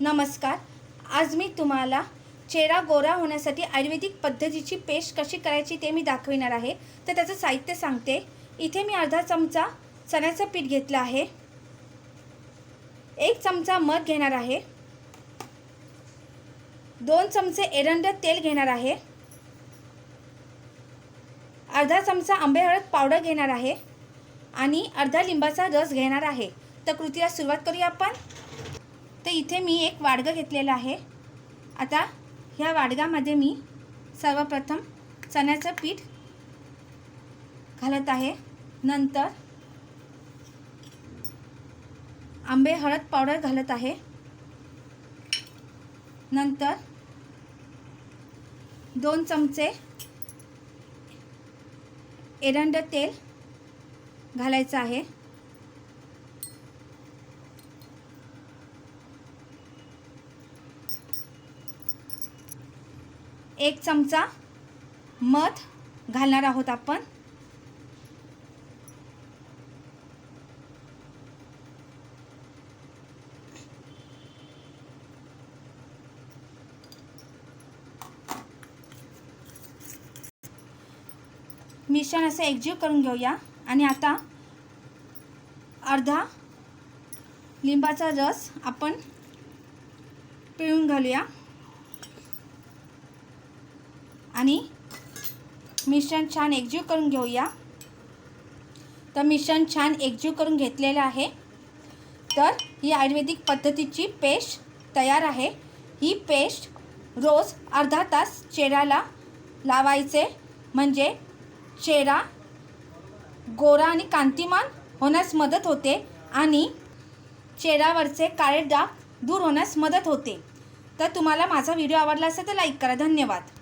नमस्कार. आज मी तुम्हाला चेहरा गोरा होण्यासाठी आयुर्वेदिक पद्धतीची पेस्ट कशी करायची ते मी दाखविणार आहे. तर त्याचं साहित्य सांगते. इथे मी अर्धा चमचा चण्याचं पीठ घेतलं आहे. एक चमचा मध घेणार आहे. दोन चमचे एरंड तेल घेणार आहे. अर्धा चमचा आंबे हळद पावडर घेणार आहे. आणि अर्धा लिंबाचा रस घेणार आहे. तर कृतीला सुरुवात करूया आपण. तर इथे मी एक वाडगं घेतलेलं आहे. आता ह्या वाडगामध्ये मी सर्वप्रथम चण्याचं पीठ घालत आहे. नंतर आंबे हळद पावडर घालत आहे. नंतर दोन चमचे एरंड तेल घालायचं आहे. एक चमचा मध घालणार आहोत आपण. मिश्रण असं एकजीव करून घेऊया. आणि आता अर्धा लिंबाचा रस आपण पिळून घालूया. आणि मिश्रण छान एकजीव करून घेऊया. तर मिश्रण छान एकजीव करून घेतलेलं आहे. तर ही आयुर्वेदिक पद्धतीची पेस्ट तयार आहे. ही पेस्ट रोज अर्धा तास चेहऱ्याला लावायचे. म्हणजे चेहरा गोरा आणि कांतिमान होण्यास मदत होते आणि चेहऱ्यावरचे काळे डाग दूर होण्यास मदत होते. तर तुम्हाला माझा व्हिडिओ आवडला असेल तर लाईक करा. धन्यवाद.